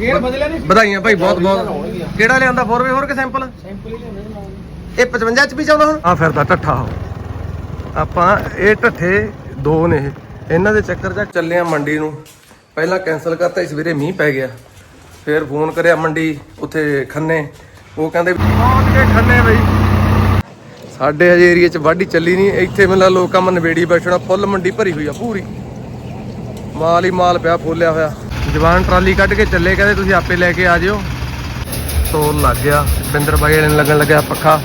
Gear ਬਦਲਿਆ ਨਹੀਂ ਵਧਾਈਆਂ ਭਾਈ ਬਹੁਤ ਬਹੁਤ। ਕਿਹੜਾ ਲਿਆਂਦਾ 4x ਹੋਰ ਕੇ ਸੈਂਪਲ ਸੈਂਪਲ ਹੀ ਨਾਲ ਇਹ 55 ਚ ਵੀ ਚਾਹੁੰਦਾ ਹੁਣ? ਆ ਫਿਰਦਾ ਉਹ ਆਪਾਂ ਇਹ ਢੱਠੇ ਦੋ ਨੇ ਇਹ। ਇਹਨਾਂ ਦੇ ਚੱਕਰ 'ਚ ਚੱਲੇ ਆ ਮੰਡੀ ਨੂੰ। ਪਹਿਲਾਂ ਕੈਨਸਲ ਕਰਤਾ ਇਸ ਵੀਰੇ ਮੀਂਹ ਪੈ ਗਿਆ। ਫਿਰ ਫੋਨ ਕਰਿਆ ਮੰਡੀ ਉੱਥੇ ਖੰਨੇ। ਉਹ ਕਹਿੰਦੇ ਪਹੁੰਚ ਗਏ ਖੰਨੇ ਬਈ। ਸਾਡੇ ਹਜੇ ਏਰੀਆ 'ਚ ਵਾਢੀ ਚੱਲੀ ਨਹੀਂ। ਇੱਥੇ ਮੈਨੂੰ ਲੋਕ ਕੰਮ ਨਵੇੜੀ ਬੈਠਣਾ ਫੁੱਲ ਮੰਡੀ ਭਰੀ ਹੋਈ ਆ ਪੂਰੀ। ਮਾਲ ਹੀ ਮਾਲ ਪਿਆ ਫੋਲਿਆ ਹੋਇਆ। ਜਵਾਨ ਟਰਾਲੀ ਕੱਢ ਕੇ ਚੱਲੇ, ਕਹਿੰਦੇ ਤੁਸੀਂ ਆਪੇ ਲੈ ਕੇ ਆ ਜਿਓ। ਸੋ ਲੱਗ ਗਿਆ, ਬਿੰਦਰ ਬਾਈ ਵਾਲੇ ਨੂੰ ਲੱਗਣ ਲੱਗਿਆ ਪੱਖਾ।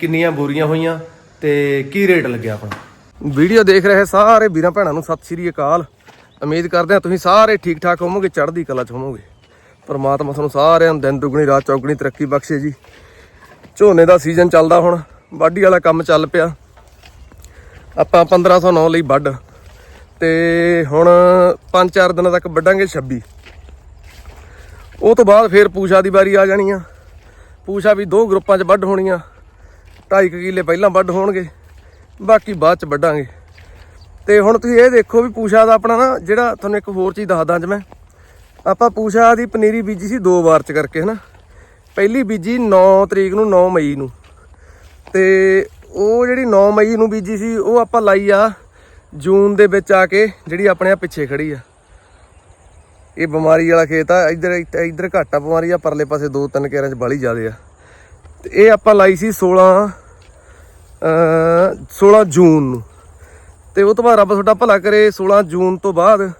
ਕਿੰਨੀਆਂ ਬੋਰੀਆਂ ਹੋਈਆਂ ਤੇ ਕੀ ਰੇਟ ਲੱਗਿਆ ਆਪਣਾ? ਵੀਡੀਓ ਦੇਖ ਰਹੇ ਸਾਰੇ ਵੀਰਾਂ ਭੈਣਾਂ ਨੂੰ, ਸਤਿ ਸ਼੍ਰੀ ਅਕਾਲ। ਉਮੀਦ ਕਰਦੇ ਹਾਂ ਤੁਸੀਂ ਸਾਰੇ ਠੀਕ ਠਾਕ ਹੋਵੋਗੇ, ਚੜ੍ਹਦੀ ਕਲਾ ਚ ਹੋਵੋਗੇ। ਪਰਮਾਤਮਾ ਤੁਹਾਨੂੰ ਸਾਰਿਆਂ ਨੂੰ ਦਿਨ ਦੁਗਣੀ, ਰਾਤ ਚੌਗਣੀ ਤਰੱਕੀ ਬਖਸ਼ੇ ਜੀ। ਝੋਨੇ ਦਾ ਸੀਜ਼ਨ ਚੱਲਦਾ ਹੁਣ, ਵਾਢੀ ਵਾਲਾ ਕੰਮ ਚੱਲ ਪਿਆ। ਆਪਾਂ 1509 ਲਈ ਵੱਢ। ਤੇ ਹੁਣ 5-4 ਦਿਨਾਂ ਤੱਕ ਵੱਢਾਂਗੇ 26 ਉਹ ਤੋਂ ਬਾਅਦ ਫੇਰ ਪੂਸ਼ਾ ਦੀ ਵਾਰੀ ਆ ਜਾਣੀ ਆ। ਪੂਸ਼ਾ ਵੀ ਦੋ ਗਰੁੱਪਾਂ 'ਚ ਵੱਢ ਹੋਣੀਆਂ। ਢਾਈ ਕੁ ਕਿੱਲੇ ਪਹਿਲਾਂ ਵੱਢ ਹੋਣਗੇ। ਬਾਕੀ ਬਾਅਦ 'ਚ ਵੱਢਾਂਗੇ। ਤੇ ਹੁਣ ਤੁਸੀਂ ਇਹ ਦੇਖੋ ਵੀ ਪੂਸ਼ਾ ਦਾ ਆਪਣਾ ਨਾ ਜਿਹੜਾ ਤੁਹਾਨੂੰ ਇੱਕ ਹੋਰ ਚੀਜ਼ ਦੱਸਦਾ ਅੱਜ ਮੈਂ। ਆਪਾਂ ਪੂਸ਼ਾ ਦੀ ਪਨੀਰੀ ਬੀਜੀ ਸੀ ਦੋ ਵਾਰ 'ਚ ਕਰਕੇ ਹਨਾ। ਪਹਿਲੀ ਬੀਜੀ 9 ਤਰੀਕ ਨੂੰ 9 ਮਈ ਨੂੰ। ਤੇ ਉਹ ਜਿਹੜੀ 9 ਮਈ ਨੂੰ ਬੀਜੀ ਸੀ, ਉਹ ਆਪਾਂ ਲਾਈ ਆ ਜੂਨ ਦੇ ਵਿੱਚ ਆ ਕੇ ਜਿਹੜੀ ਆਪਣੇ ਆ ਪਿੱਛੇ ਖੜੀ ਆ। ਇਹ ਬਿਮਾਰੀ ਵਾਲਾ ਖੇਤ ਆ, ਇੱਧਰ ਇੱਧਰ ਘੱਟ ਆ ਬਿਮਾਰੀ ਆ, ਪਰਲੇ ਪਾਸੇ ਦੋ ਤਿੰਨ ਕੇਰਾਂ 'ਚ ਬਾਲੀ ਜ਼ਿਆਦੇ ਆ। ਤੇ ਇਹ ਆਪਾਂ ਲਾਈ ਸੀ 16 ਅ 16 ਜੂਨ ਨੂੰ। ਤੇ ਉਹ ਤੋਂ ਬਾਅਦ ਰੱਬ ਤੁਹਾਡਾ ਭਲਾ ਕਰੇ 16 ਜੂਨ ਤੋਂ ਬਾਅਦ,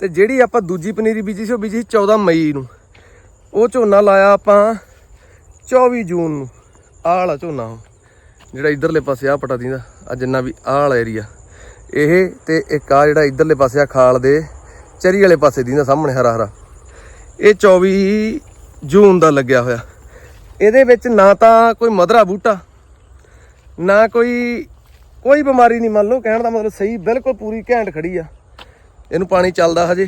ਤੇ ਜਿਹੜੀ ਆਪਾਂ ਦੂਜੀ ਪਨੀਰੀ ਬੀਜੀ ਸੀ, ਉਹ ਬੀਜੀ ਸੀ 14 ਮਈ ਨੂੰ। ਉਹ ਝੋਨਾ ਲਾਇਆ ਆਪਾਂ 24 ਜੂਨ ਨੂੰ। ਆਹ ਵਾਲਾ ਝੋਨਾ ਉਹ, ਜਿਹੜਾ ਇਧਰਲੇ ਪਾਸੇ ਆ ਪਟਾ ਦਿੰਦਾ ਆ ਜਿੰਨਾ ਵੀ ਆਹ ਵਾਲਾ ਏਰੀਆ ਇਹ ਤੇ ਇੱਕ ਆ ਜਿਹੜਾ ਇਧਰਲੇ ਪਾਸੇ ਆ ਖਾਲ ਦੇ ਚਰੀ ਵਾਲੇ ਪਾਸੇ ਦਿੰਦਾ ਸਾਹਮਣੇ ਹਰਾ ਹਰਾ। ਇਹ 24 ਜੂਨ ਦਾ ਲੱਗਿਆ ਹੋਇਆ। ਇਹਦੇ ਵਿੱਚ ਨਾ ਤਾਂ ਕੋਈ ਮਧਰਾ ਬੂਟਾ, ਨਾ ਕੋਈ ਕੋਈ ਬਿਮਾਰੀ ਨਹੀਂ ਮੰਨ ਲਓ, ਕਹਿਣ ਦਾ ਮਤਲਬ ਸਹੀ, ਬਿਲਕੁਲ ਪੂਰੀ ਘੈਂਟ ਖੜੀ ਆ। ਇਹਨੂੰ ਪਾਣੀ ਚੱਲਦਾ ਹਜੇ।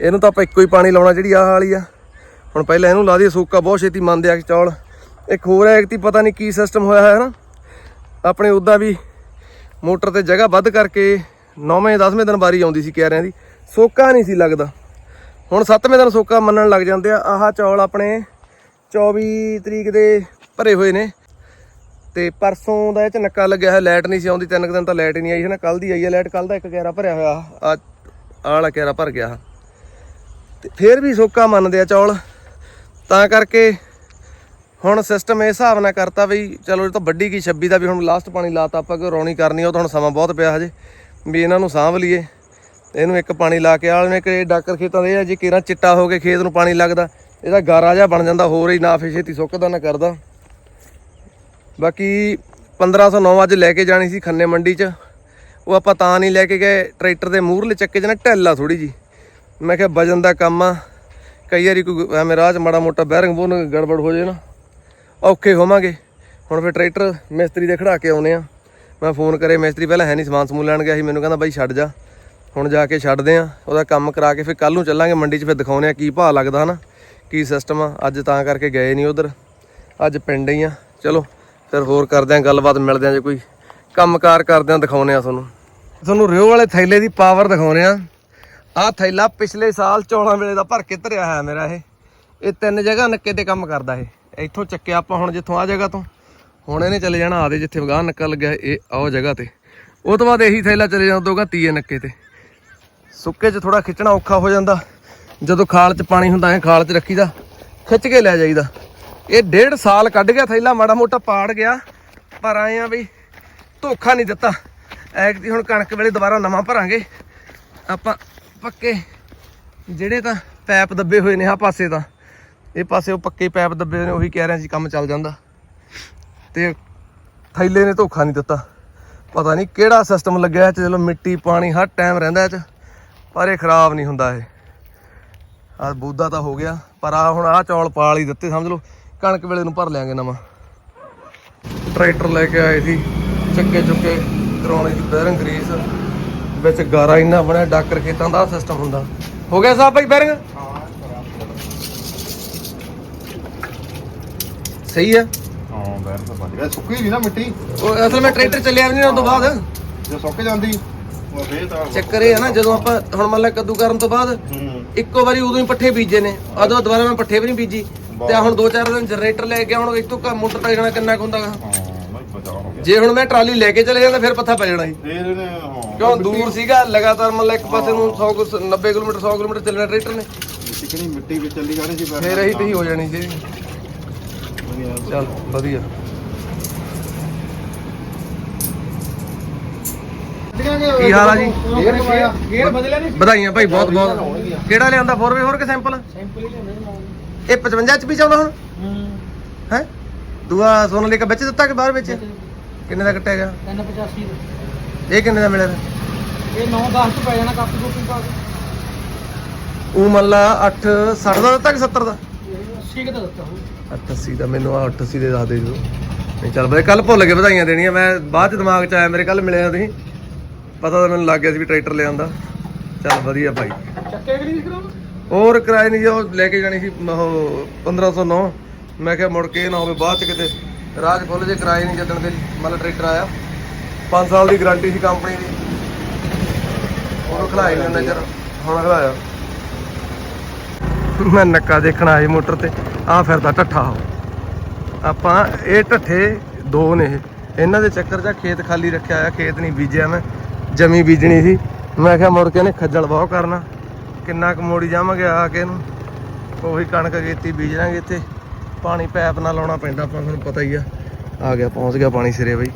ਇਹਨੂੰ ਤਾਂ ਆਪਾਂ ਇੱਕੋ ਹੀ ਪਾਣੀ ਲਾਉਣਾ ਜਿਹੜੀ ਆਹ ਵਾਲੀ ਆ। ਹੁਣ ਪਹਿਲਾਂ ਇਹਨੂੰ ਲਾ ਦਈਏ ਸੋਕਾ, ਬਹੁਤ ਛੇਤੀ ਮੰਨਦੇ ਆ ਚੌਲ। ਇੱਕ ਹੋਰ ਹੈ ਕਿ ਪਤਾ ਨਹੀਂ ਕੀ ਸਿਸਟਮ ਹੋਇਆ ਹੈ ਨਾ। ਆਪਣੇ ਉਦਾਂ ਵੀ ਮੋਟਰ ਤੇ ਜਗ੍ਹਾ ਵੱਧ ਕਰਕੇ 9ਵੇਂ 10ਵੇਂ ਦਿਨ ਵਾਰੀ ਆਉਂਦੀ ਸੀ ਕਿਆਰਿਆਂ ਦੀ। ਸੋਕਾ ਨਹੀਂ ਸੀ ਲੱਗਦਾ। ਹੁਣ 7ਵੇਂ ਦਿਨ ਸੋਕਾ ਮੰਨਣ ਲੱਗ ਜਾਂਦੇ ਆ। ਆਹ ਚੌਲ ਆਪਣੇ 24 ਤਰੀਕ ਦੇ ਭਰੇ ਹੋਏ ਨੇ। ਤੇ ਪਰਸੋਂ ਦਾ ਇਹ ਚ ਨੱਕਾ ਲੱਗਿਆ ਹੋਇਆ, ਲਾਈਟ ਨਹੀਂ ਸੀ ਆਉਂਦੀ। ਤਿੰਨ ਕੁ ਦਿਨ ਤਾਂ ਲਾਈਟ ਹੀ ਨਹੀਂ ਆਈ ਹੈ ਨਾ। ਕੱਲ ਦੀ ਆਈ ਹੈ ਲਾਈਟ ਕੱਲ ਦਾ ਇੱਕ ਕਿਆਰਾ ਭਰਿਆ ਹੋਇਆ। ਆ ਆਹ ਵਾਲਾ ਕੈਰਾ ਭਰ ਗਿਆ। ਤੇ ਫੇਰ ਵੀ ਸੋਕਾ ਮੰਨਦੇ ਆ ਚੌਲ। ਤਾਂ ਕਰਕੇ ਹੁਣ ਸਿਸਟਮ ਇਸ ਹਿਸਾਬ ਨਾਲ ਕਰਤਾ ਵੀ ਚਲੋ ਇਹ ਤਾਂ ਵੱਡੀ ਕੀ 26 ਦਾ ਵੀ ਹੁਣ ਲਾਸਟ ਪਾਣੀ ਲਾਤਾ ਆਪਾਂ ਕਿ ਰੌਣੀ ਕਰਨੀ ਉਹ ਤਾਂ ਹੁਣ ਸਮਾਂ ਬਹੁਤ ਪਿਆ ਹਜੇ। ਵੀ ਇਹਨਾਂ ਨੂੰ ਸਾਂਭ ਲਈਏ। ਇਹਨੂੰ ਇੱਕ ਪਾਣੀ ਲਾ ਕੇ ਆਲ ਨੇ ਕਿ ਡਾਕਰ ਖੇਤਾਂ ਦੇ ਆ, ਜੇ ਕੇਰਾ ਚਿੱਟਾ ਹੋ ਕੇ ਖੇਤ ਨੂੰ ਪਾਣੀ ਲੱਗਦਾ, ਇਹਦਾ ਗਾਰਾ ਜਿਹਾ ਬਣ ਜਾਂਦਾ, ਹੋਰ ਹੀ ਨਾ ਫੇ ਛੇਤੀ ਸੁੱਕਦਾ ਨਾ ਕਰਦਾ। ਬਾਕੀ 1509 ਅੱਜ ਲੈ ਕੇ ਜਾਣੀ ਸੀ ਖੰਨੇ ਮੰਡੀ 'ਚ। ਉਹ ਆਪਾਂ ਤਾਂ ਨਹੀਂ ਲੈ ਕੇ ਗਏ, ਟਰੈਕਟਰ ਦੇ ਮੂਹਰਲੇ ਚੱਕੇ 'ਚ ਨਾ ਢਿੱਲ ਆ ਥੋੜੀ ਜੀ ਮੈਂ ਕਿਹਾ ਵਜਨ ਦਾ ਕੰਮ ਆ। ਕਈ ਵਾਰੀ ਕੋਈ ਐਵੇਂ ਰਾਹ 'ਚ ਮਾੜਾ ਮੋਟਾ ਬੈਰਿੰਗ ਬੋਨ ਗੜਬੜ ਹੋ ਜੇ ਨਾ। ਔਖੇ ਹੋਵਾਂਗੇ। ਹੁਣ ਫਿਰ ਟਰੈਕਟਰ ਮਿਸਤਰੀ ਦੇ ਖੜਾ ਕੇ ਆਉਨੇ ਆ। ਮੈਂ ਫੋਨ ਕਰੇ, ਮਿਸਤਰੀ ਪਹਿਲਾਂ ਹੈ ਨਹੀਂ ਸਮਾਨ ਸਮੂਨ ਲੈਣ ਗਿਆ ਸੀ, ਮੈਨੂੰ ਕਹਿੰਦਾ ਬਾਈ ਛੱਡ ਜਾ। ਹੁਣ ਜਾ ਕੇ ਛੱਡਦੇ ਆ, ਉਹਦਾ ਕੰਮ ਕਰਾ ਕੇ ਫਿਰ ਕੱਲ ਨੂੰ ਚੱਲਾਂਗੇ, ਮੰਡੀ 'ਚ ਫਿਰ ਦਿਖਾਉਨੇ ਆ ਕੀ ਭਾਅ ਲੱਗਦਾ ਹਨਾ, ਕੀ ਸਿਸਟਮ ਆ। ਅੱਜ ਤਾਂ ਕਰਕੇ ਗਏ ਨਹੀਂ ਉਧਰ, ਅੱਜ ਪਿੰਡ ਹੀ ਆ। ਚਲੋ, ਫਿਰ ਹੋਰ ਕਰਦੇ ਆ ਗੱਲਬਾਤ, ਮਿਲਦੇ ਆ ਜੇ ਕੋਈ ਕੰਮਕਾਰ ਕਰਦੇ ਆ, ਦਿਖਾਉਨੇ ਆ ਤੁਹਾਨੂੰ। ਤੁਹਾਨੂੰ ਰਿਓ ਵਾਲੇ ਥੈਲੇ ਦੀ ਪਾਵਰ ਦਿਖਾਉਨੇ ਆ। ਆਹ ਥੈਲਾ ਪਿਛਲੇ ਸਾਲ ਚੌਲਾਂ ਵੇਲੇ ਦਾ ਭਰ ਕੇ ਧਰਿਆ ਹੋਇਆ ਮੇਰਾ ਇਹ। ਇਹ ਤਿੰਨ ਜਗ੍ਹਾ ਨੱਕੇ ਤੇ ਕੰਮ ਕਰਦਾ ਇਹ। ਇੱਥੋਂ ਚੱਕਿਆ ਆਪਾਂ ਹੁਣ ਜਿੱਥੋਂ ਆ ਜਗ੍ਹਾ ਤੋਂ। ਹੁਣ ਇਹਨੇ ਚਲੇ ਜਾਣਾ ਆਦੇ ਜਿੱਥੇ ਵਗਾਹ ਨੱਕਾ ਲੱਗਿਆ ਇਹ ਆਹ ਜਗ੍ਹਾ ਤੇ। ਉਹ ਤੋਂ ਬਾਅਦ ਇਹੀ ਥੈਲਾ ਚਲੇ ਜਾਣਾ ਦੋਗਾ ਤੀਏ ਨੱਕੇ ਤੇ। ਸੁੱਕੇ 'ਚ ਥੋੜਾ ਖਿੱਚਣਾ ਔਖਾ ਹੋ ਜਾਂਦਾ। ਜਦੋਂ ਖਾਲ 'ਚ ਪਾਣੀ ਹੁੰਦਾ ਐ ਖਾਲ 'ਚ ਰੱਖੀਦਾ, ਖਿੱਚ ਕੇ ਲੈ ਜਾਈਦਾ। ਇਹ ਡੇਢ ਸਾਲ ਕੱਢ ਗਿਆ ਥੈਲਾ, ਮਾੜਾ ਮੋਟਾ ਪਾੜ ਗਿਆ। ਪਰ ਆਏ ਆ ਵੀ ਧੋਖਾ ਨਹੀਂ ਦਿੱਤਾ। ਐਕ ਐਕਤੀ ਹੁਣ ਕਣਕ ਵੇਲੇ ਦੁਬਾਰਾ ਨਵਾਂ ਭਰਾਂਗੇ। ਆਪਾਂ ਪੱਕੇ ਜਿਹੜੇ ਤਾਂ ਪੈਪ ਦੱਬੇ ਹੋਏ ਨੇ ਆ ਪਾਸੇ ਤਾਂ। ਇਹ ਪਾਸੇ ਉਹ ਪੱਕੇ ਪੈਪ ਦੱਬੇ ਨੇ, ਉਹੀ ਕਹਿ ਰਿਹਾ ਸੀ ਕੰਮ ਚੱਲ ਜਾਂਦਾ। ਤੇ ਥੈਲੇ ਨੇ ਧੋਖਾ ਨਹੀਂ ਦਿੱਤਾ। ਪਤਾ ਨਹੀਂ ਕਿਹੜਾ ਸਿਸਟਮ ਲੱਗਿਆ ਇਹ ਚਲੋ ਮਿੱਟੀ, ਪਾਣੀ ਹਰ ਟਾਈਮ ਰਹਿੰਦਾ ਇਹ ਚ, ਪਰ ਇਹ ਖਰਾਬ ਨਹੀਂ ਹੁੰਦਾ ਇਹ। ਆ ਬੂਦਾ ਤਾਂ ਹੋ ਗਿਆ, ਪਰ ਆ ਹੁਣ ਆ ਚੌਲ ਪਾਲ ਹੀ ਦਿੱਤੇ, ਸਮਝ ਲਓ, ਕਣਕ ਵੇਲੇ ਨੂੰ ਭਰ ਲਿਆਂਗੇ ਨਵਾਂ। ਟਰੈਕਟਰ ਲੈ ਕੇ ਆਏ ਸੀ, ਚੱਕੇ ਚੁੱਕੇ ਕਰਾਉਣੇ ਸੀ ਬੈਰਿੰਗ ਗਰੀਸ, ਵਿੱਚ ਗਾਰਾ ਇੰਨਾ ਬਣਿਆ, ਡਾਕਰ ਖੇਤਾਂ ਦਾ ਸਿਸਟਮ ਹੁੰਦਾ। ਹੋ ਗਿਆ ਸਾਹਿਬ ਭਾਈ ਬੈਰਿੰਗ? ਸਹੀ ਆ ਹਾਂ ਬੈਰ ਤਾਂ ਬਣ ਗਿਆ। ਸੁੱਕੀ ਨਹੀਂ ਨਾ ਮਿੱਟੀ। ਉਹ ਅਸਲ ਵਿੱਚ ਟਰੈਕਟਰ ਚੱਲਿਆ ਵੀ ਨਹੀਂ ਉਸ ਤੋਂ ਬਾਅਦ। ਜੇ ਸੁੱਕ ਜਾਂਦੀ ਉਹ ਫੇਰ ਤਾਂ ਚੱਕਰ ਇਹ ਹੈ ਨਾ ਜਦੋਂ। ਆਪਾਂ ਹੁਣ ਮੰਨ ਲਾ ਕੱਦੂ ਕਰਨ ਤੋਂ ਬਾਅਦ ਹੂੰ। ਇੱਕੋ ਵਾਰੀ ਉਦੋਂ ਹੀ ਪੱਠੇ ਬੀਜੇ ਨੇ। ਉਦੋਂ ਦੁਬਾਰਾ ਮੈਂ ਪੱਠੇ ਵੀ ਨਹੀਂ ਬੀਜੀ। ਤੇ ਆਹ ਹੁਣ 2-4 ਦਿਨ ਜਨਰੇਟਰ ਲੈ ਕੇ ਹੁਣ ਇੱਕ ਤੋਂ ਘਰ ਮੋਟਰ ਤੱਕ ਜਾਣਾ ਕਿੰਨਾ ਕੁ ਹੁੰਦਾ ਗਾ। ਹਾਂ ਮੈਂ ਬਚਾ ਹੋ ਗਿਆ। ਜੇ ਹੁਣ ਮੈਂ ਟਰਾਲੀ ਲੈ ਕੇ ਚਲੇ ਜਾਂਦਾ ਫਿਰ ਪੱਥਾ ਪੈ ਜਾਣਾ ਸੀ। ਫੇਰ ਇਹਨੇ ਹਾਂ ਕਿਉਂ ਦੂਰ ਸੀਗਾ ਲਗਾਤਾਰ ਮੰਨ ਲਾ ਇੱਕ ਪਾਸੇ ਨੂੰ 100 ਕੁ- 90 ਕਿਲੋਮੀਟਰ 100 ਕਿਲੋਮੀਟਰ ਚੱਲਣਾ ਟਰੈਕਟਰ ਨੇ। ਮਿੱਟੀ ਵਿੱਚ ਚੱਲੀ ਜਾਣੀ ਸੀ ਫਿਰ ਫੇਰ ਇਹੀ ਤੇ ਹੋ ਜਾਣੀ ਸੀ। ਚੱਲ ਵਧੀਆ। ਕੀ ਹਾਲ ਆ ਜੀ? ਗੇਅਰ ਬਦਲਿਆ ਨਹੀਂ ਵਧਾਈਆਂ ਭਾਈ ਬਹੁਤ ਬਹੁਤ। ਕਿਹੜਾ ਲਿਆਂਦਾ 4x4 ਕੇ ਸੈਂਪਲ ਸੈਂਪਲ ਹੀ ਨਾਲ ਇਹ 55 ਚ ਵੀ ਚਾਹੁੰਦਾ ਹੁਣ? ਹੂੰ। ਦੂਆ ਸੋਨਾਲੀਕਾ ਵਿੱਚ ਦਿੱਤਾ ਕਿ ਬਾਹਰ ਵਿੱਚ? ਕਿੰਨੇ ਦਾ ਕੱਟਿਆ ਗਿਆ? 385 ਦਾ। ਇਹ ਕਿੰਨੇ ਦਾ ਮਿਲਿਆ? ਇਹ 9 10 ਚ ਪੈ ਜਾਣਾ ਕਾਪੀ ਕੋਪੀ ਪਾ ਕੇ। ਉਹ ਮੰਨ ਲਾ 8 60 ਦਾ ਦਿੱਤਾ ਕਿ 70 ਦਾ? ਇਹ 80 ਕਿ ਦਾ ਦਿੱਤਾ ਹੋਊ। 88 ਦਾ ਮੈਨੂੰ ਆ 88 ਦੇ ਦੱਸ ਦੇ ਦਿਓ। ਨਹੀਂ ਚੱਲ ਬਈ ਕੱਲ ਭੁੱਲ ਕੇ ਵਧਾਈਆਂ ਦੇਣੀਆਂ। ਮੈਂ ਬਾਅਦ ਚ ਦਿਮਾਗ ਚ ਆਇਆ ਮੇਰੇ ਕੱਲ ਮਿਲਿਆ ਤੁਸੀਂ। ਪਤਾ ਤਾਂ ਮੈਨੂੰ ਲੱਗ ਗਿਆ ਸੀ ਵੀ ਟਰੈਕਟਰ ਲਿਆਂਦਾ ਚੱਲ ਵਧੀਆ ਭਾਈ ਚੱਕੇ ਕਿ ਨਹੀਂ ਹੋਰ ਕਿਰਾਏ ਨਹੀਂ ਜੋ ਲੈ ਕੇ ਜਾਣੀ ਸੀ ਉਹ 1509 ਮੈਂ ਕਿਹਾ ਮੁੜ ਕੇ ਨਾ ਹੋਵੇ ਬਾਅਦ ਚ ਕਿਤੇ ਰਾਜ ਫੁੱਲ ਜੇ ਕਿਰਾਏ ਨਹੀਂ ਜਦੋਂ ਤੇ ਮਤਲਬ ਟਰੈਕਟਰ ਆਇਆ। 5 ਸਾਲ ਦੀ ਗਾਰੰਟੀ ਸੀ ਕੰਪਨੀ ਦੀ। ਉਹ ਖਲਾਈ ਨੇ ਨਜ਼ਰ ਹੁਣ ਖਲਾਇਆ। ਮੈਂ ਨੱਕਾ ਦੇਖਣ ਆਇਆ ਸੀ ਮੋਟਰ ਤੇ। ਆ ਫਿਰਦਾ ਢੱਠਾ ਉਹ। ਆਪਾਂ ਇਹ ਢੱਠੇ ਦੋ ਨੇ ਇਹਨਾਂ ਦੇ ਚੱਕਰ 'ਚ ਆਹ ਖੇਤ ਖਾਲੀ ਰੱਖਿਆ ਆ ਖੇਤ ਨਹੀਂ ਬੀਜਿਆ ਮੈਂ। ਜਮੀ ਬੀਜਣੀ ਸੀ। ਮੈਂ ਕਿਹਾ ਮੁੜ ਕੇ ਇਹਨੇ ਖੱਜਲ ਬਹੁਤ ਕਰਨਾ। ਕਿੰਨਾ ਕੁ ਮੋੜੀ ਜਾਵਾਂਗੇ ਆ ਕੇ ਇਹਨੂੰ। ਉਹੀ ਕਣਕ ਕੀਤੀ ਬੀਜ ਲਾਂਗੇ ਇੱਥੇ। ਪਾਣੀ ਪੈਪ ਨਾਲ ਲਾਉਣਾ ਪੈਂਦਾ ਆਪਾਂ ਨੂੰ ਪਤਾ ਹੀ ਆ। ਆ ਗਿਆ, ਪਹੁੰਚ ਗਿਆ ਪਾਣੀ ਸਿਰੇ ਬਈ।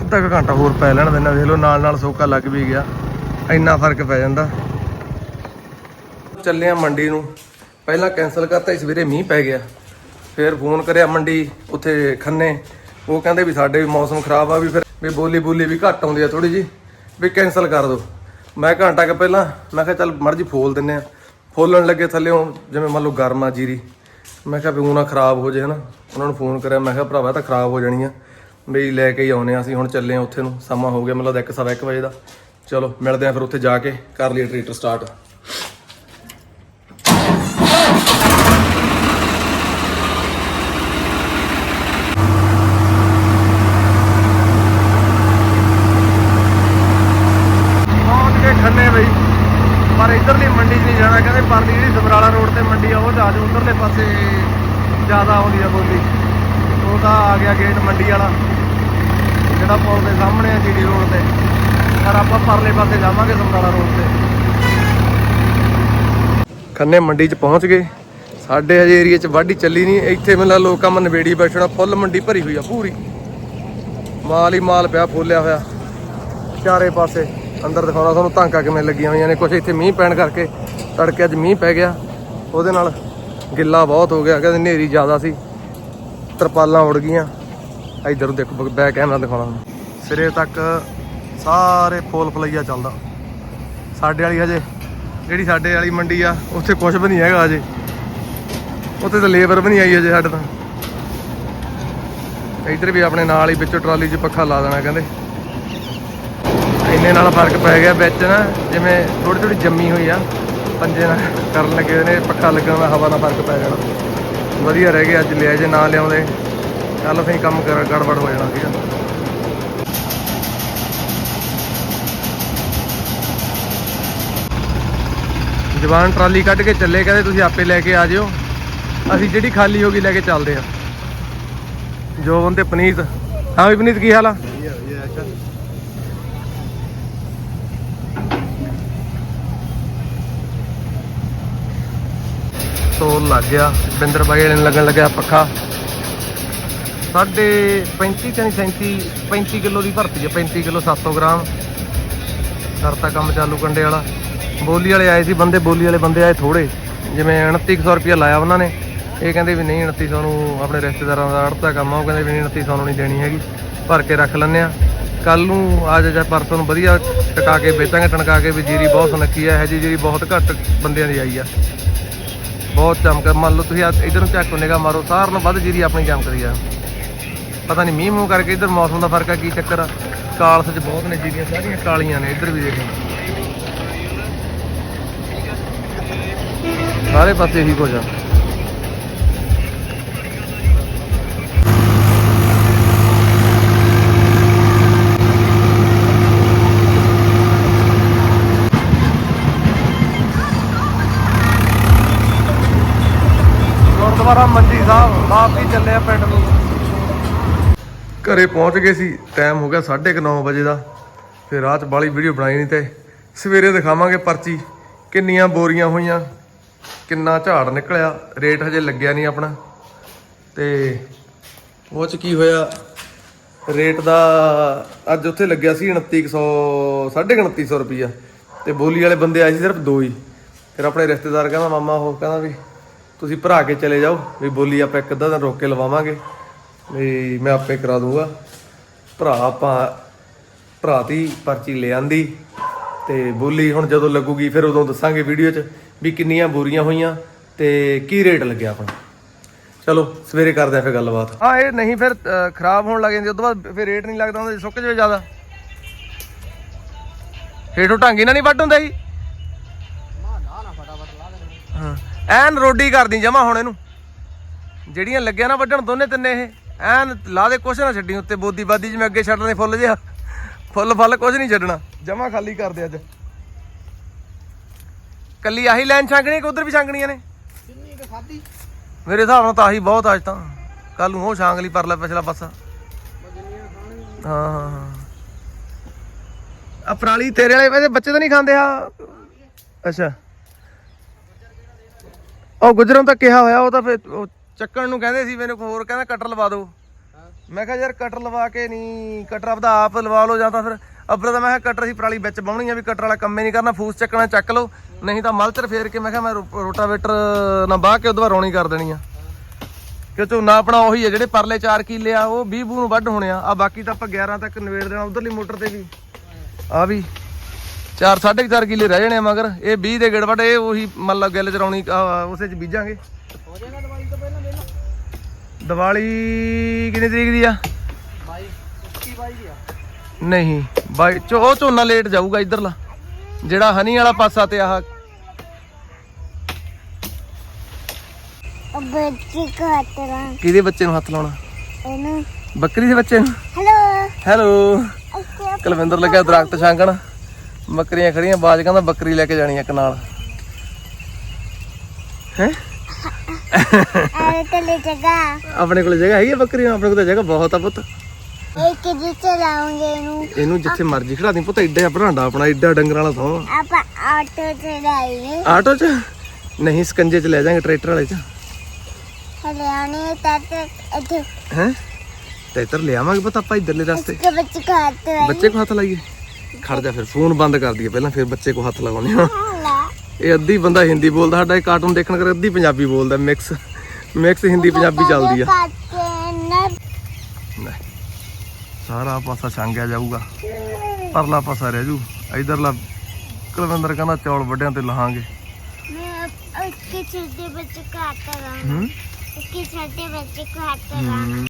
ਅੱਧਾ ਕੁ ਘੰਟਾ ਹੋਰ ਪੈ ਲੈਣ ਦੇਣਾ ਵੇਖ ਲਓ ਨਾਲ ਨਾਲ ਸੋਕਾ ਲੱਗ ਵੀ ਗਿਆ। ਇੰਨਾ ਫ਼ਰਕ ਪੈ ਜਾਂਦਾ। ਚੱਲੇ ਆ ਮੰਡੀ ਨੂੰ। ਪਹਿਲਾਂ ਕੈਨਸਲ ਕਰਤਾ ਸੀ ਸਵੇਰੇ ਮੀਂਹ ਪੈ ਗਿਆ। ਫਿਰ ਫੋਨ ਕਰਿਆ ਮੰਡੀ, ਉੱਥੇ ਖੰਨੇ। ਉਹ ਕਹਿੰਦੇ ਵੀ ਸਾਡੇ ਵੀ ਮੌਸਮ ਖਰਾਬ ਆ, ਵੀ ਫਿਰ ਵੀ ਬੋਲੀ ਬੋਲੀ ਵੀ ਘੱਟ ਆਉਂਦੀ ਆ ਥੋੜੀ ਜੀ ਵੀ ਕੈਨਸਲ ਕਰ ਦਿਓ ਮੈਂ ਘੰਟਾ ਕੁ ਪਹਿਲਾਂ, ਮੈਂ ਕਿਹਾ ਚੱਲ ਮਰਜ਼ੀ ਫੋਲ ਦਿੰਨੇ ਆ। ਫੋਲਣ ਲੱਗੇ ਥੱਲੇੋਂ, ਜਿਵੇਂ ਮੰਨ ਲਓ ਗਰਮ ਆ ਜੀਰੀ। ਮੈਂ ਕਿਹਾ ਵੀ ਉਹ ਨਾ ਖਰਾਬ ਹੋ ਜੇ, ਹਨਾ। ਉਹਨਾਂ ਨੂੰ ਫੋਨ ਕਰਿਆ, ਮੈਂ ਕਿਹਾ ਭਰਾਵਾ ਤਾਂ ਖਰਾਬ ਹੋ ਜਾਣੀ ਆ। ਵੀ ਲੈ ਕੇ ਹੀ ਆਉਨੇ ਆ ਅਸੀਂ, ਹੁਣ ਚੱਲੇ ਆ ਉੱਥੇ ਨੂੰ। ਸਮਾਂ ਹੋ ਗਿਆ ਮੈਨੂੰ ਲੱਗਦਾ 1:30 ਵਜੇ ਦਾ। ਚਲੋ, ਮਿਲਦੇ ਆ ਫਿਰ ਉੱਥੇ ਜਾ ਕੇ, ਕਰ ਲਈਏ ਟ੍ਰੀਟਰ ਸਟਾਰਟ ਪਹੁੰਚ ਕੇ ਖੰਨੇ ਬਈ ਪਰ ਇਧਰਲੀ ਮੰਡੀ 'ਚ ਜਾਣਾ ਕਹਿੰਦੇ, ਪਰਲੀ ਜਿਹੜੀ ਸਮਰਾਲਾ ਰੋਡ ਤੇ ਮੰਡੀ ਆ, ਉਹ ਜਾ ਜਾਓ, ਉਧਰਲੇ ਪਾਸੇ ਜ਼ਿਆਦਾ ਆਉਂਦੀ ਆ ਬੋਲੀ। ਉਹ ਤਾਂ ਆ ਗਿਆ ਗੇਟ ਮੰਡੀ ਵਾਲਾ, ਜਿਹੜਾ ਪੁਲ ਦੇ ਸਾਹਮਣੇ ਆ ਜੀਡੀ ਰੋਡ ਤੇ। ਪਰ ਆਪਾਂ ਪਰਲੇ ਪਾਸੇ ਜਾਵਾਂਗੇ ਸਮਰਾਲਾ ਰੋਡ ਤੇ। ਖੰਨੇ ਮੰਡੀ 'ਚ ਪਹੁੰਚ ਗਏ। ਸਾਡੇ ਹਜੇ ਏਰੀਆ 'ਚ ਵਾਢੀ ਚੱਲੀ ਨਹੀਂ। ਇੱਥੇ ਮੈਨੂੰ ਲੋਕਾਂ ਕੰਮ ਨਵੇੜੀ ਬੈਠਣਾ, ਫੁੱਲ ਮੰਡੀ ਭਰੀ ਹੋਈ ਆ ਪੂਰੀ। ਮਾਲ ਹੀ ਮਾਲ ਪਿਆ, ਫੁੱਲਿਆ ਹੋਇਆ। ਚਾਰੇ ਪਾਸੇ। ਅੰਦਰ ਦਿਖਾਉਣਾ, ਤੁਹਾਨੂੰ ਧਾਂਕਾ ਕਿਵੇਂ ਲੱਗੀਆਂ ਹੋਈਆਂ ਨੇ। ਕੁਝ ਇੱਥੇ ਮੀਂਹ ਪੈਣ ਕਰਕੇ ਤੜਕੇ ਅੱਜ ਮੀਂਹ ਪੈ ਗਿਆ। ਉਹਦੇ ਨਾਲ ਗਿੱਲਾ ਬਹੁਤ ਹੋ ਗਿਆ, ਕਹਿੰਦੇ ਹਨੇਰੀ ਜ਼ਿਆਦਾ ਸੀ। ਤਰਪਾਲਾਂ ਉੜ ਗਈਆਂ। ਇਧਰ ਦੇਖੋ ਬੈਕ ਕੈਮਰਾ ਦਿਖਾਉਣਾ ਤੁਹਾਨੂੰ। ਸਿਰੇ ਤੱਕ ਸਾਰੇ ਫੋਲ ਫਲਈਆ ਚੱਲਦਾ। ਸਾਡੇ ਵਾਲੀ ਹਜੇ, ਜਿਹੜੀ ਸਾਡੇ ਵਾਲੀ ਮੰਡੀ ਆ, ਉੱਥੇ ਕੁਝ ਵੀ ਨਹੀਂ ਹੈਗਾ ਹਜੇ। ਉੱਥੇ ਤਾਂ ਲੇਬਰ ਵੀ ਨਹੀਂ ਆਈ ਹਜੇ ਸਾਡੇ ਤਾਂ। ਇੱਧਰ ਵੀ ਆਪਣੇ ਨਾਲ ਹੀ ਵਿੱਚੋਂ ਟਰਾਲੀ 'ਚ ਪੱਖਾ ਲਾ ਦੇਣਾ, ਕਹਿੰਦੇ। ਇੰਨੇ ਨਾਲ ਫ਼ਰਕ ਪੈ ਗਿਆ ਵਿੱਚ ਨਾ, ਜਿਵੇਂ ਥੋੜੀ ਥੋੜੀ ਜੰਮੀ ਹੋਈ ਆ ਪੰਜੇ ਨਾਲ ਕਰਨ ਲੱਗੇ ਨੇ, ਪੱਖਾ ਲੱਗਣ ਨਾਲ ਹਵਾ ਨਾਲ ਫ਼ਰਕ ਪੈ ਜਾਣਾ। ਵਧੀਆ ਰਹਿ ਗਿਆ, ਅੱਜ ਲਿਆ ਜੇ, ਨਾ ਲਿਆਉਂਦੇ। ਕੱਲ ਫੇਰ ਕੰਮ ਕਰ, ਗੜਬੜ ਹੋ ਜਾਣਾ ਸੀਗਾ। ਜਵਾਨ ਟਰਾਲੀ ਕੱਢ ਕੇ ਚੱਲੇ, ਕਹਿੰਦੇ ਤੁਸੀਂ ਆਪੇ ਲੈ ਕੇ ਆ ਜਿਓ। ਅਸੀਂ ਜਿਹੜੀ ਖਾਲੀ ਹੋ ਗਈ, ਲੈ ਕੇ ਚੱਲਦੇ ਆ। ਜੋਬਨ ਤੇ ਪਨੀਤ। ਹਾਂ ਵੀ ਪਨੀਤ, ਕੀ ਹਾਲ ਆ? ਤੋਲ ਲੱਗ ਗਿਆ, ਬਿੰਦਰ ਬਾਈ ਵਾਲੇ ਨੂੰ ਲੱਗਣ ਲੱਗਿਆ ਪੱਖਾ। ਸਾਡੇ 35 ਕਿ ਨਹੀਂ 37 35 ਕਿਲੋ ਦੀ ਭਰਤੀ ਹੈ 35 ਕਿਲੋ 700 ਗ੍ਰਾਮ। ਕਰਤਾ ਕੰਮ ਚਾਲੂ ਕੰਡੇ ਵਾਲਾ। ਬੋਲੀ ਵਾਲੇ ਆਏ ਸੀ ਬੰਦੇ, ਬੋਲੀ ਵਾਲੇ ਬੰਦੇ ਆਏ ਥੋੜੇ ਜਿਵੇਂ 2900 ਰੁਪਇਆ ਲਾਇਆ ਉਹਨਾਂ ਨੇ। ਇਹ ਕਹਿੰਦੇ ਵੀ ਨਹੀਂ 2900 ਨੂੰ ਆਪਣੇ ਰਿਸ਼ਤੇਦਾਰਾਂ ਦਾ ਅੜਤਾ ਕੰਮ ਆ, ਉਹ ਕਹਿੰਦੇ ਵੀ ਨਹੀਂ 2900 ਨੂੰ ਨਹੀਂ ਦੇਣੀ ਹੈਗੀ। ਭਰ ਕੇ ਰੱਖ ਲੈਂਦੇ ਆ। ਕੱਲ ਨੂੰ ਅੱਜ ਜਾਂ ਪਰਸੋਂ ਨੂੰ ਵਧੀਆ ਟਿਕਾ ਕੇ ਵੇਚਾਂਗੇ ਟਣਕਾ ਕੇ ਵੀ ਜੀਰੀ ਬਹੁਤ ਸੁਨੱਖੀ ਹੈ ਇਹ ਜਿਹੀ ਜੀਰੀ ਬਹੁਤ ਘੱਟ ਬੰਦਿਆਂ ਦੀ ਆਈ ਆ। ਬਹੁਤ ਚਮਕ ਮੰਨ ਲਓ ਤੁਸੀਂ ਇਧਰ ਨੂੰ ਝੱਕ ਨਿਗਾ ਮਾਰੋ ਸਾਰ ਨੂੰ ਵੱਧ ਜੀਰੀ ਆਪਣੀ ਚਮਕਦੀ ਆ। ਪਤਾ ਨਹੀਂ ਮੀਂਹ ਮੂੰਹ ਕਰਕੇ ਇਧਰ ਮੌਸਮ ਦਾ ਫ਼ਰਕ ਆ, ਕੀ ਚੱਕਰ ਆ? ਕਾਲਸ ਚ ਬਹੁਤ ਨੇ ਜੀਰੀਆਂ, ਸਾਰੀਆਂ ਕਾਲੀਆਂ ਨੇ, ਇਧਰ ਵੀ ਦੇਖੋ ਸਾਰੇ ਪਾਸੇ ਇਹੀ ਕੁਝ ਆ। ਗੁਰਦੁਆਰਾ ਮੰਜੀ ਸਾਹਿਬ ਵਾਪਸ ਚੱਲੇ ਆ ਪਿੰਡ ਨੂੰ। ਘਰੇ ਪਹੁੰਚ ਗਏ ਸੀ ਟਾਈਮ ਹੋ ਗਿਆ 9:30 ਵਜੇ ਦਾ। ਫਿਰ ਰਾਤ ਬਾਲੀ ਵੀਡੀਓ ਬਣਾਈ ਨਹੀਂ ਤੇ ਸਵੇਰੇ ਦਿਖਾਵਾਂਗੇ ਪਰਚੀ, ਕਿੰਨੀਆਂ ਬੋਰੀਆਂ ਹੋਈਆਂ, ਕਿੰਨਾ ਝਾੜ ਨਿਕਲਿਆ ਰੇਟ ਹਜੇ ਲੱਗਿਆ ਨਹੀਂ ਆਪਣਾ। ਤੇ ਉਹ ਚ ਕੀ ਹੋਇਆ ਰੇਟ ਦਾ ਅੱਜ ਉੱਥੇ ਲੱਗਿਆ ਸੀ 2900 2950 ਰੁਪਈਆ। ਤੇ ਬੋਲੀ ਵਾਲੇ ਬੰਦੇ ਆਏ ਸੀ ਸਿਰਫ ਦੋ ਹੀ। ਫਿਰ ਆਪਣੇ ਰਿਸ਼ਤੇਦਾਰ ਕਹਿੰਦਾ, ਮਾਮਾ, ਉਹ ਕਹਿੰਦਾ ਵੀ ਤੁਸੀਂ ਭਰਾ ਕੇ ਚਲੇ ਜਾਓ, ਵੀ ਬੋਲੀ ਆਪਾਂ ਇੱਕ ਅੱਧਾ ਦਿਨ ਰੋਕ ਕੇ ਲਵਾਵਾਂਗੇ, ਵੀ ਮੈਂ ਆਪੇ ਕਰਾ ਦੂੰਗਾ। ਭਰਾ ਆਪਾਂ, ਭਰਾ ਦੀ ਪਰਚੀ ਲੈ ਆਂਦੀ, ਤੇ ਬੋਲੀ ਹੁਣ ਜਦੋਂ ਲੱਗੂਗੀ ਫਿਰ ਉਦੋਂ ਦੱਸਾਂਗੇ ਵੀਡੀਓ 'ਚ ਵੀ ਕਿੰਨੀਆਂ ਬੋਰੀਆਂ ਹੋਈਆਂ ਤੇ ਕੀ ਰੇਟ ਲੱਗਿਆ ਆਪਣਾ ਚਲੋ, ਸਵੇਰੇ ਕਰਦੇ ਆ ਫਿਰ ਗੱਲਬਾਤ। ਹਾਂ, ਇਹ ਨਹੀਂ ਫਿਰ ਖਰਾਬ ਹੋਣ ਲੱਗ ਜਾਂਦੀ ਉਦੋਂ ਬਾਅਦ ਫਿਰ ਰੇਟ ਨਹੀਂ ਲੱਗਦਾ ਹੁੰਦਾ ਸੁੱਕ ਜਾਵੇ ਜ਼ਿਆਦਾ। ਹੇਠੋਂ ਢਾਂਗੀ ਨਾਲ ਨਹੀਂ ਵੱਢ ਹੁੰਦਾ ਜੀ। ਹਾਂ। ਐਨ ਰੋਡੀ ਕਰਦੀ ਜਮਾ ਹੁਣ ਇਹਨੂੰ। ਜਿਹੜੀਆਂ ਲੱਗਿਆ ਨਾ ਵੱਢਣ ਦੋਨੇ ਤਿੰਨੇ ਇਹ। ਐਨ ਲਾ ਦੇ ਕੁਛ ਨਾ ਛੱਡੀ ਉੱਤੇ ਬੋਦੀ ਬਾਦੀ ਜਿਵੇਂ ਅੱਗੇ ਛੱਡਦੇ ਫੁੱਲ ਜਿਹਾ। ਫੁੱਲ ਫਲ ਕੁਛ ਨਹੀਂ ਛੱਡਣਾ। ਜਮਾ ਖਾਲੀ ਕਰ ਦੇ ਅੱਜ। ਕੱਲੀ ਆਹੀ ਲਾਈਨ ਛਾਂਗਣੀ ਕਿ ਉਧਰ ਵੀ ਛਾਂਗਣੀਆਂ ਨੇ? ਕਿੰਨੀ ਕੁ ਖਾਦੀ ਮੇਰੇ ਹਿਸਾਬ ਨਾਲ ਤਾਂ ਆਹੀ ਬਹੁਤ ਅੱਜ ਤਾਂ। ਕੱਲ ਨੂੰ ਉਹ ਛਾਂਗ ਲਈ ਪਰਲਾ ਪਿਛਲਾ ਪਾਸਾ। ਹਾਂ ਹਾਂ ਹਾਂ। ਆ ਪਰਾਲੀ ਤੇਰੇ ਵਾਲੇ ਵੈਸੇ ਬੱਚੇ ਤਾਂ ਨਹੀਂ ਖਾਂਦੇ ਆ? ਅੱਛਾ। ਉਹ ਗੁਜਰਾਂ ਤਾਂ ਕਿਹਾ ਹੋਇਆ ਉਹ ਤਾਂ ਫਿਰ ਉਹ ਚੱਕਣ ਨੂੰ ਕਹਿੰਦੇ ਸੀ ਮੈਨੂੰ ਹੋਰ ਕਹਿੰਦਾ ਕਟਰ ਲਵਾ ਦਿਓ। ਮੈਂ ਕਿਹਾ ਯਾਰ ਕਟਰ ਲਵਾ ਕੇ ਨਹੀਂ ਕਟਰ ਆਪਦਾ ਆਪ ਲਵਾ ਲਓ ਜਾਂ ਤਾਂ ਫਿਰ ਅੱਬਲ ਤਾਂ ਮੈਂ ਕਿਹਾ ਕਟਰ ਸੀ ਪਰਾਲੀ ਵਿੱਚ ਬਾਉਣੀ ਆ ਵੀ ਕਟਰ ਵਾਲਾ ਕੰਮ ਹੀ ਨਹੀਂ ਕਰਨਾ ਫੂਸ ਚੱਕਣਾ ਚੱਕ ਲਓ ਨਹੀਂ ਤਾਂ ਮਲਚਰ ਫੇਰ ਕੇ ਮੈਂ ਕਿਹਾ ਮੈਂ ਰੋਟਾਵੇਟਰ ਨਾ ਬਾਹ ਕੇ ਬਾਅਦ ਰੌਣੀ ਕਰ ਦੇਣੀ ਆ। ਕਿ ਝੋਨਾ ਆਪਣਾ ਉਹੀ ਹੈ ਜਿਹੜੇ ਪਰਲੇ 4 ਕਿੱਲੇ ਆ ਉਹ 20 ਬੂ ਨੂੰ ਵੱਢ ਹੋਣੇ ਆ। ਆ ਬਾਕੀ ਤਾਂ ਆਪਾਂ 11 ਤੱਕ ਨਵੇੜ ਦੇਣਾ ਉਧਰਲੀ ਮੋਟਰ ਤੇ ਵੀ। ਆ ਵੀ। 4 4.5 ਕਿੱਲੇ ਰਹਿ ਜਾਣੇ ਆ ਮਗਰ ਇਹ 20 ਦੇ ਗੇੜ ਵੱਢ ਇਹ ਉਹੀ ਮੰਨ ਲਾ ਗਿੱਲ ਚ ਰੌਣੀ ਆ, ਉਸੇ ਚ ਬੀਜਾਂਗੇ। ਹੋ ਜਾਏਗਾ ਦਵਾਈ ਤੋਂ ਪਹਿਲਾਂ ਵੇਲਾ ਦੀਵਾਲੀ ਕਿੰਨੀ ਤਰੀਕ ਦੀ ਆ? ਬਾਈ 21 ਬਾਈ ਦੀ ਆ ਨਹੀਂ ਬਾਈ ਚੋ ਉਹ ਝੋਨਾ ਲੇਟ ਜਾਊਗਾ ਇਧਰਲਾ ਜਿਹੜਾ ਹਨੀ ਵਾਲਾ ਪਾਸਾ ਤੇ ਆਹ। ਬੱਚੀ ਕਾਤਰਾ ਕਿਹਦੇ ਬੱਚੇ ਨੂੰ ਹੱਥ ਲਾਉਣਾ? ਇਹਨੂੰ। ਬੱਕਰੀ ਦੇ ਬੱਚੇ ਨੂੰ? ਹੈਲੋ ਹੈਲੋ ਕੁਲਵਿੰਦਰ ਲੱਗਿਆ ਦਰਖਤ ਛਾਂਗਣ। ਬੱਕਰੀਆਂ ਖੜੀਆਂ ਬਾਜ ਕਹਿੰਦਾ ਬੱਕਰੀ ਲੈ ਕੇ ਜਾਣੀ ਇੱਕ ਨਾਲ। ਹੈ? ਆਰੇ ਆਪਣੇ ਕੋਲ ਜਗ੍ਹਾ ਹੈਗੀ ਆ ਬੱਕਰੀ ਆਪਣੇ ਕੋਲ ਤਾਂ ਜਗ੍ਹਾ ਬਹੁਤ ਆ ਪੁੱਤ। ਇੱਕ ਜੀ ਚਲਾਉਂਗੇ ਇਹਨੂੰ। ਇਹਨੂੰ ਜਿੱਥੇ ਮਰਜ਼ੀ ਖੜਾ ਦੀ ਪੁੱਤ ਐਡਾ ਭਰਾਂਡਾ ਆਪਣਾ ਐਡਾ ਡੰਗਰਾਂ ਵਾਲਾ ਥਾਂ। ਆਪਾਂ ਆਟੋ ਚਲਾਈਏ ਆਟੋ 'ਚ? ਨਹੀਂ ਸਕੰਜੇ 'ਚ ਲੈ ਜਾਾਂਗੇ ਟਰੈਕਟਰ ਵਾਲੇ 'ਚ। ਹਰਿਆਣੇ ਤੱਕ ਇੱਥੇ ਹੈ? ਤੇ ਇੱਧਰ ਲਿਆਵਾਂਗੇ ਪੁੱਤ ਆਪਾਂ ਇੱਧਰਲੇ ਰਸਤੇ। ਕਿ ਬੱਚੀ ਕਾਤਰਾ ਬੱਚੇ ਕੋ ਹੱਥ ਲਾਈਏ। ਖੜ ਜਾ ਫਿਰ ਫੋਨ ਬੰਦ ਕਰ ਦਈਏ ਪਹਿਲਾਂ ਫਿਰ ਬੱਚੇ ਕੋ ਹੱਥ ਲਗਾਉਨੇ ਆ ਇਹ ਅੱਧੀ ਬੰਦਾ ਹਿੰਦੀ ਬੋਲਦਾ ਸਾਡਾ ਇਹ ਕਾਰਟੂਨ ਦੇਖਣ ਕਰ ਅੱਧੀ ਪੰਜਾਬੀ ਬੋਲਦਾ ਮਿਕਸ ਮਿਕਸ ਹਿੰਦੀ ਪੰਜਾਬੀ ਚੱਲਦੀ ਆ। ਸਾਰਾ ਪਾਸਾ ਛਾਂਗਿਆ ਜਾਊਗਾ। ਪਰਲਾ ਪਾਸਾ ਰਹਿ ਜੂ। ਇਧਰਲਾ ਕੁਲਵਿੰਦਰ ਕਹਿੰਦਾ ਚੌਲ ਵੱਡਿਆਂ ਤੇ ਲਾਹਾਂਗੇ। ਮੈਂ ਇੱਕ ਛੱਡੇ ਵਿੱਚ ਘਾਟ ਕਰਾਂ ਇੱਕ ਛੱਡੇ ਵਿੱਚ ਘਾਟ ਕਰਾਂ